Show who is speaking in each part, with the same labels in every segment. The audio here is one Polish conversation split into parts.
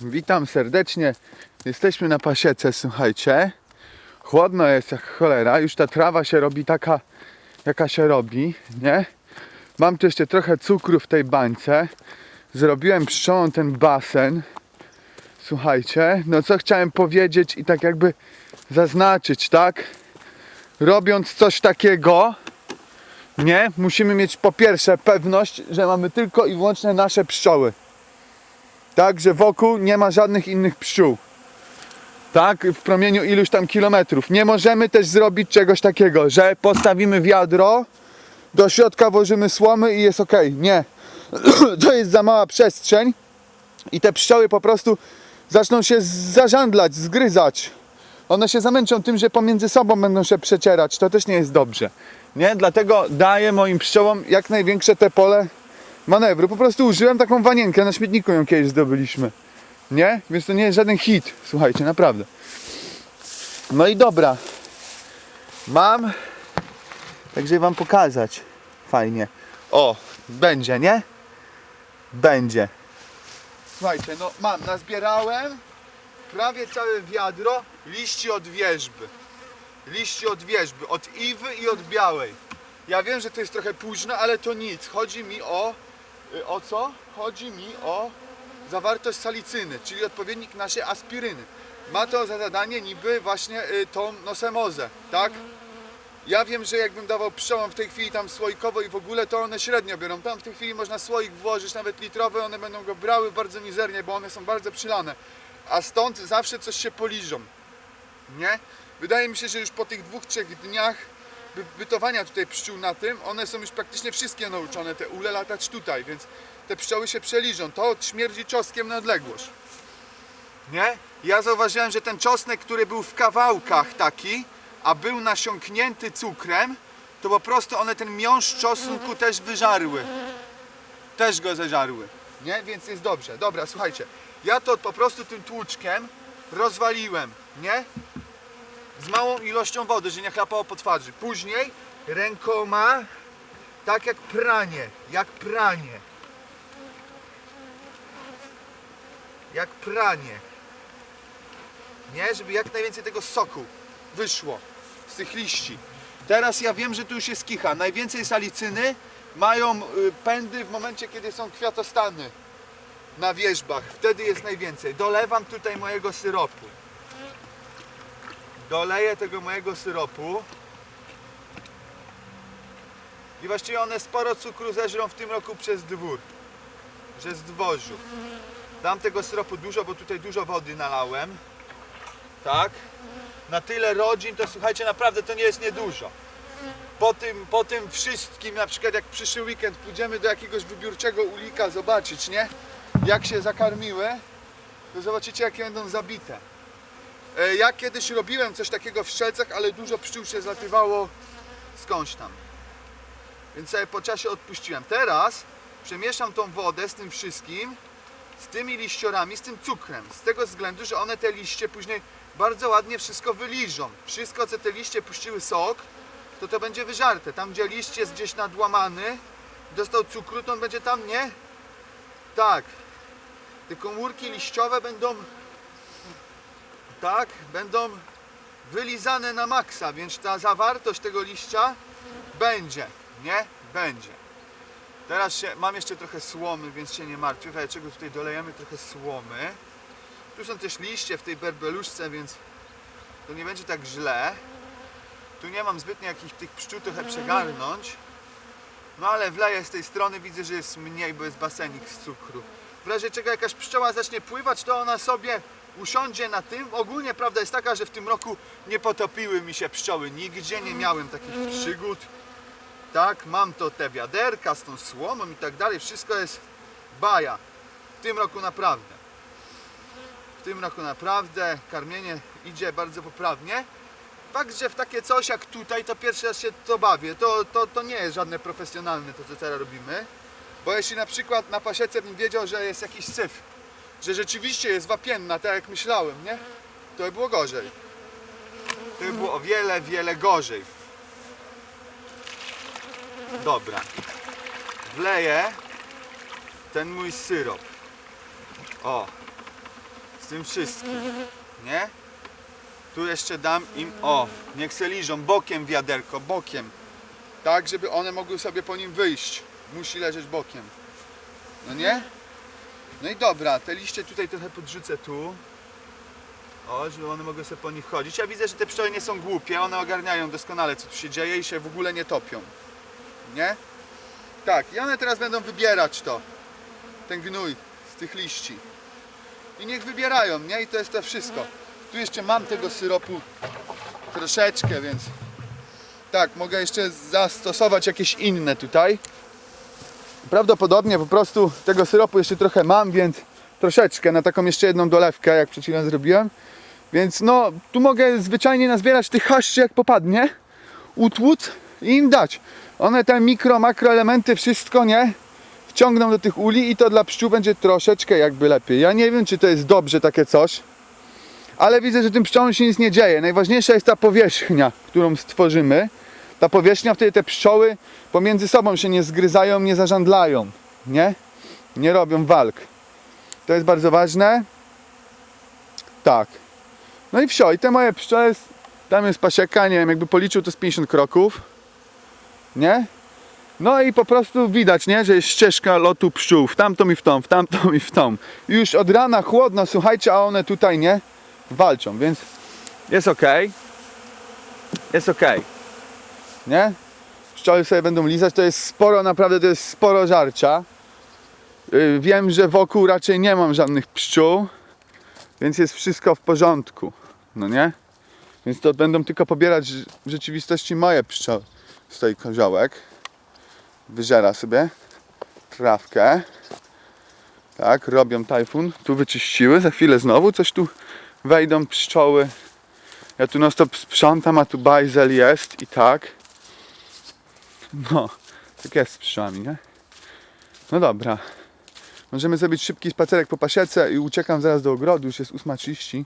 Speaker 1: Witam serdecznie. Jesteśmy na pasiece, słuchajcie. Chłodno jest jak cholera. Już ta trawa się robi taka, jaka się robi, nie? Mam tu jeszcze trochę cukru w tej bańce. Zrobiłem pszczołą ten basen. Słuchajcie, no co chciałem powiedzieć i tak jakby zaznaczyć, tak? Robiąc coś takiego, nie? Musimy mieć po pierwsze pewność, że mamy tylko i wyłącznie nasze pszczoły. Tak, że wokół nie ma żadnych innych pszczół. Tak, w promieniu iluś tam kilometrów. Nie możemy też zrobić czegoś takiego, że postawimy wiadro, do środka włożymy słomy i jest ok. Nie. To jest za mała przestrzeń i te pszczoły po prostu zaczną się zażandlać, zgryzać. One się zamęczą tym, że pomiędzy sobą będą się przecierać. To też nie jest dobrze. Nie? Dlatego daję moim pszczołom jak największe te pole manewru. Po prostu użyłem taką wanienkę, na śmietniku ją kiedyś zdobyliśmy. Nie? Więc to nie jest żaden hit. Słuchajcie, naprawdę. No i dobra. Mam. Także wam pokazać. Fajnie. O, będzie, nie? Będzie. Słuchajcie, no mam, nazbierałem prawie całe wiadro liści od wierzby. Liści od wierzby, od iwy i od białej. Ja wiem, że to jest trochę późno, ale to nic. Chodzi mi o. y, O co? Chodzi mi o zawartość salicyny, czyli odpowiednik naszej aspiryny. Ma to za zadanie niby właśnie y, tą nosemozę, tak? Ja wiem, że jakbym dawał pszczołom w tej chwili tam słoikowo i w ogóle, to one średnio biorą. Tam w tej chwili można słoik włożyć, nawet litrowy, one będą go brały bardzo mizernie, bo one są bardzo przylane. A stąd zawsze coś się poliżą. Nie? Wydaje mi się, że już po tych dwóch, trzech dniach bytowania tutaj pszczół na tym, one są już praktycznie wszystkie nauczone, te ule latać tutaj, więc te pszczoły się przeliżą. To śmierdzi czosnkiem na odległość. Nie? Ja zauważyłem, że ten czosnek, który był w kawałkach taki, a był nasiąknięty cukrem, to po prostu one ten miąższ czosnku też wyżarły. Też go zeżarły. Nie? Więc jest dobrze. Dobra, słuchajcie. Ja to po prostu tym tłuczkiem rozwaliłem, nie? Z małą ilością wody, że nie chlapało po twarzy. Później rękoma, tak jak pranie, jak pranie. Jak pranie. Nie? Żeby jak najwięcej tego soku wyszło z tych liści. Teraz ja wiem, że tu już jest kicha. Najwięcej salicyny mają y, pędy w momencie, kiedy są kwiatostany na wierzbach. Wtedy jest najwięcej. Dolewam tutaj mojego syropu. Doleję tego mojego syropu. I właściwie one sporo cukru zeżrą w tym roku przez dwór. Że z dworzu. Dam tego syropu dużo, bo tutaj dużo wody nalałem. Tak? Na tyle rodzin, to słuchajcie, naprawdę to nie jest niedużo. Po tym, po tym wszystkim, na przykład jak przyszły weekend pójdziemy do jakiegoś wybiórczego ulika zobaczyć, nie? Jak się zakarmiły, to zobaczycie jakie będą zabite. E, Ja kiedyś robiłem coś takiego w Szczelcach, ale dużo pszczół się zlatywało skądś tam. Więc sobie po czasie odpuściłem. Teraz przemieszam tą wodę z tym wszystkim, z tymi liściorami, z tym cukrem. Z tego względu, że one te liście później bardzo ładnie wszystko wyliżą. Wszystko, co te liście puściły sok, to to będzie wyżarte. Tam, gdzie liść jest gdzieś nadłamany, dostał cukru, to on będzie tam, nie? Tak. Te komórki liściowe będą tak, będą wylizane na maksa, więc ta zawartość tego liścia będzie, nie? Będzie. Teraz się, mam jeszcze trochę słomy, więc się nie martwię. Dlaczego tutaj dolejemy trochę słomy? Tu są też liście w tej berbeluszce, więc to nie będzie tak źle. Tu nie mam zbytnio jakich tych pszczół trochę przegarnąć. No ale wleję z tej strony, widzę, że jest mniej, bo jest basenik z cukru. W razie czego jakaś pszczoła zacznie pływać, to ona sobie usiądzie na tym. Ogólnie prawda jest taka, że w tym roku nie potopiły mi się pszczoły nigdzie, nie miałem takich przygód. Tak, mam to te wiaderka z tą słomą i tak dalej, wszystko jest baja. W tym roku naprawdę. W tym roku naprawdę karmienie idzie bardzo poprawnie. Fakt, że w takie coś jak tutaj, to pierwszy raz się to bawię. To, to, to nie jest żadne profesjonalne to, co teraz robimy. Bo jeśli na przykład na pasiece bym wiedział, że jest jakiś syf, że rzeczywiście jest wapienna, tak jak myślałem, nie? To by było gorzej. To by było o wiele, wiele gorzej. Dobra. Wleję ten mój syrop. O. z tym wszystkim, nie? Tu jeszcze dam im, o, niech se liżą bokiem wiaderko, bokiem. Tak, żeby one mogły sobie po nim wyjść. Musi leżeć bokiem. No nie? No i dobra, te liście tutaj trochę podrzucę tu. O, żeby one mogły sobie po nich chodzić. Ja widzę, że te pszczoły nie są głupie, one ogarniają doskonale co tu się dzieje i się w ogóle nie topią. Nie? Tak, i one teraz będą wybierać to. Ten gnój z tych liści. I niech wybierają, nie? I to jest to wszystko. Tu jeszcze mam tego syropu troszeczkę, więc tak, mogę jeszcze zastosować jakieś inne tutaj. Prawdopodobnie po prostu tego syropu jeszcze trochę mam, więc troszeczkę na taką jeszcze jedną dolewkę, jak przed chwilą zrobiłem. Więc no, tu mogę zwyczajnie nazbierać tych haszczy jak popadnie, utłuc i im dać. One te mikro, makroelementy, wszystko, nie? Wciągną do tych uli i to dla pszczół będzie troszeczkę jakby lepiej. Ja nie wiem, czy to jest dobrze takie coś, ale widzę, że tym pszczołom się nic nie dzieje. Najważniejsza jest ta powierzchnia, którą stworzymy. Ta powierzchnia, wtedy te pszczoły pomiędzy sobą się nie zgryzają, nie zażandlają, nie? Nie robią walk. To jest bardzo ważne. Tak. No i wsio, i te moje pszczoły, tam jest pasieka, nie wiem, jakby policzył to z 50 kroków, nie? No i po prostu widać, nie, że jest ścieżka lotu pszczół w tamtą i w tą, w tamtą i w tą. Już od rana chłodno, słuchajcie, a one tutaj nie walczą, więc jest ok. Jest ok. Nie? Pszczoły sobie będą lizać, to jest sporo, naprawdę to jest sporo żarcia. Yy, Wiem, że wokół raczej nie mam żadnych pszczół, więc jest wszystko w porządku. No nie? Więc to będą tylko pobierać w rzeczywistości moje pszczoły. Stoi koziołek. Wyżera sobie trawkę. Tak, robią tajfun. Tu wyczyściły. Za chwilę znowu coś tu wejdą pszczoły. Ja tu non stop sprzątam, a tu bajzel jest i tak. No, tak jest z pszczołami, nie? No dobra. Możemy zrobić szybki spacerek po pasiece i uciekam zaraz do ogrodu. Już jest 8.30.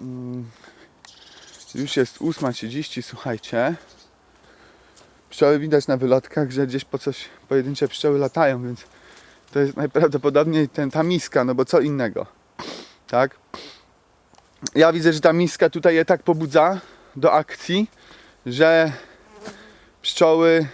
Speaker 1: Mm, Już jest 8.30, słuchajcie. Pszczoły widać na wylotkach, że gdzieś po coś pojedyncze pszczoły latają, więc to jest najprawdopodobniej ten, ta miska, no bo co innego. Tak? Ja widzę, że ta miska tutaj je tak pobudza do akcji, że pszczoły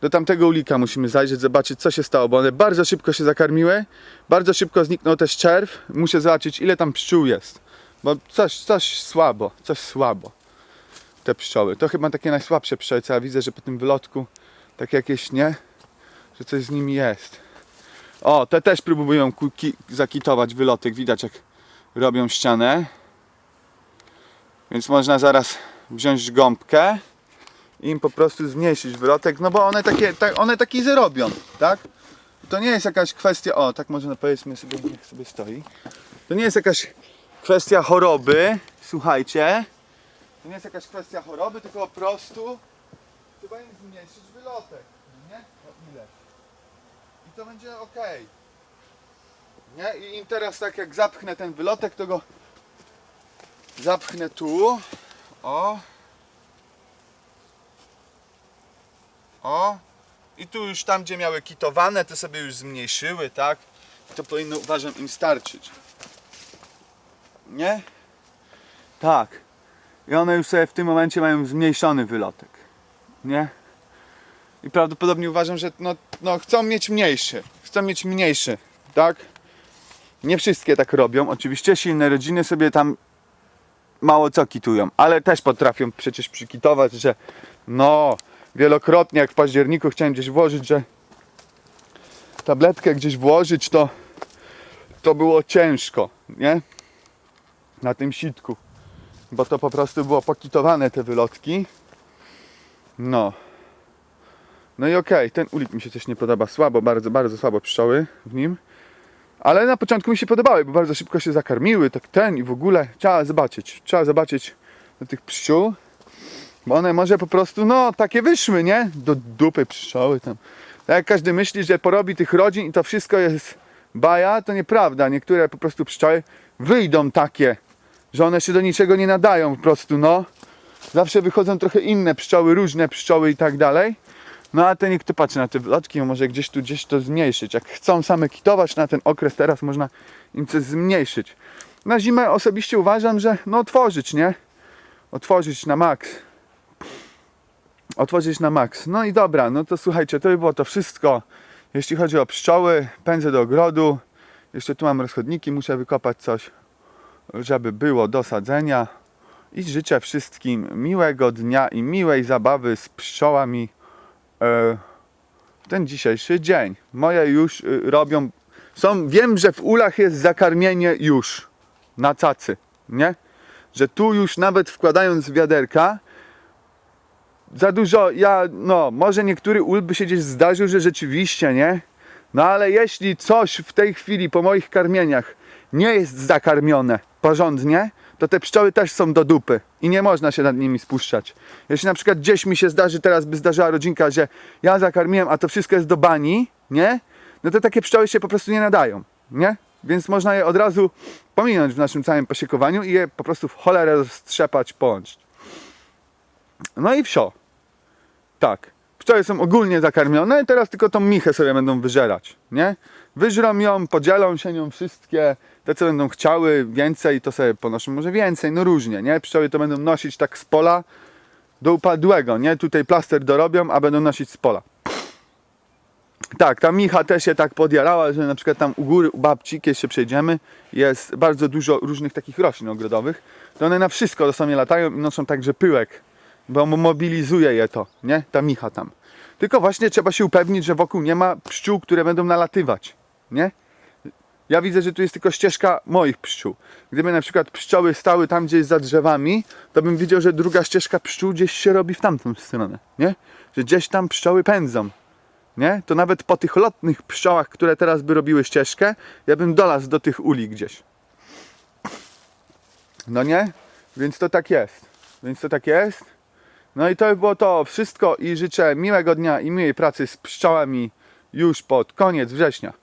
Speaker 1: do tamtego ulika musimy zajrzeć, zobaczyć co się stało, bo one bardzo szybko się zakarmiły, bardzo szybko zniknął też czerw, muszę zobaczyć ile tam pszczół jest, bo coś, coś słabo, coś słabo te pszczoły. To chyba takie najsłabsze pszczoły, co ja widzę, że po tym wylotku tak jakieś, nie? Że coś z nimi jest. O, te też próbują zakitować wylotek, widać jak robią ścianę. Więc można zaraz wziąć gąbkę im po prostu zmniejszyć wylotek, no bo one takie, tak, one taki zrobią, tak? To nie jest jakaś kwestia, o tak może powiedzmy sobie, niech sobie stoi. To nie jest jakaś kwestia choroby, słuchajcie. To nie jest jakaś kwestia choroby, tylko po prostu trzeba im zmniejszyć wylotek, nie? O ile? I to będzie ok. Nie? I im teraz tak jak zapchnę ten wylotek, to go zapchnę tu. O. O. I tu już tam, gdzie miały kitowane, to sobie już zmniejszyły, tak? I to powinno, uważam, im starczyć. Nie? Tak. I one już sobie w tym momencie mają zmniejszony wylotek. Nie? I prawdopodobnie uważam, że no, no chcą mieć mniejszy. Chcą mieć mniejszy, tak? Nie wszystkie tak robią. Oczywiście silne rodziny sobie tam mało co kitują, ale też potrafią przecież przykitować, że no, wielokrotnie jak w październiku chciałem gdzieś włożyć, że tabletkę gdzieś włożyć, to to było ciężko, nie? Na tym sitku bo to po prostu było pokitowane te wylotki. No. No i okej, ten ulik mi się coś nie podoba. Słabo, bardzo, bardzo słabo pszczoły w nim. Ale na początku mi się podobały, bo bardzo szybko się zakarmiły, tak ten i w ogóle. Trzeba zobaczyć, trzeba zobaczyć do tych pszczół. Bo one może po prostu, no, takie wyszły, nie? Do dupy pszczoły tam. Tak jak każdy myśli, że porobi tych rodzin i to wszystko jest baja, to nieprawda. Niektóre po prostu pszczoły wyjdą takie, że one się do niczego nie nadają po prostu, no. Zawsze wychodzą trochę inne pszczoły, różne pszczoły i tak dalej. No a ten tu patrzy na te wlotki, może gdzieś tu gdzieś to zmniejszyć. Jak chcą same kitować na ten okres teraz można im coś zmniejszyć. Na zimę osobiście uważam, że no otworzyć, nie? Otworzyć na maks. Otworzyć na maks. No i dobra, no to słuchajcie, to by było to wszystko. Jeśli chodzi o pszczoły, pędzę do ogrodu. Jeszcze tu mam rozchodniki, muszę wykopać coś, żeby było do sadzenia. I życzę wszystkim miłego dnia i miłej zabawy z pszczołami e, ten dzisiejszy dzień. Moje już y, robią. Są, wiem, że w ulach jest zakarmienie już na cacy, nie? Że tu już nawet wkładając wiaderka, za dużo, ja, no, może niektóry ul by się gdzieś zdarzył, że rzeczywiście, nie? No ale jeśli coś w tej chwili po moich karmieniach nie jest zakarmione porządnie, to te pszczoły też są do dupy i nie można się nad nimi spuszczać. Jeśli na przykład gdzieś mi się zdarzy, teraz by zdarzyła rodzinka, że ja zakarmiłem, a to wszystko jest do bani, nie? No to takie pszczoły się po prostu nie nadają, nie? Więc można je od razu pominąć w naszym całym posiekowaniu i je po prostu w cholerę roztrzepać, połączyć. No i wsio. Tak. Pszczoły są ogólnie zakarmione i teraz tylko tą michę sobie będą wyżerać, nie? Wyżrą ją, podzielą się nią wszystkie, te co będą chciały więcej, to sobie ponoszą może więcej, no różnie, nie? Pszczoły to będą nosić tak z pola do upadłego, nie? Tutaj plaster dorobią, a będą nosić z pola. Tak, ta micha też się tak podjarała, że na przykład tam u góry, u babci, kiedy się przejdziemy, jest bardzo dużo różnych takich roślin ogrodowych, to one na wszystko dosłownie latają i noszą także pyłek, bo mobilizuje je to, nie? Ta micha tam. Tylko właśnie trzeba się upewnić, że wokół nie ma pszczół, które będą nalatywać, nie? Ja widzę, że tu jest tylko ścieżka moich pszczół. Gdyby na przykład pszczoły stały tam gdzieś za drzewami, to bym widział, że druga ścieżka pszczół gdzieś się robi w tamtą stronę, nie? Że gdzieś tam pszczoły pędzą, nie? To nawet po tych lotnych pszczołach, które teraz by robiły ścieżkę, ja bym dolazł do tych uli gdzieś. No nie? Więc to tak jest. Więc to tak jest. No i to by było to wszystko i życzę miłego dnia i miłej pracy z pszczołami już pod koniec września.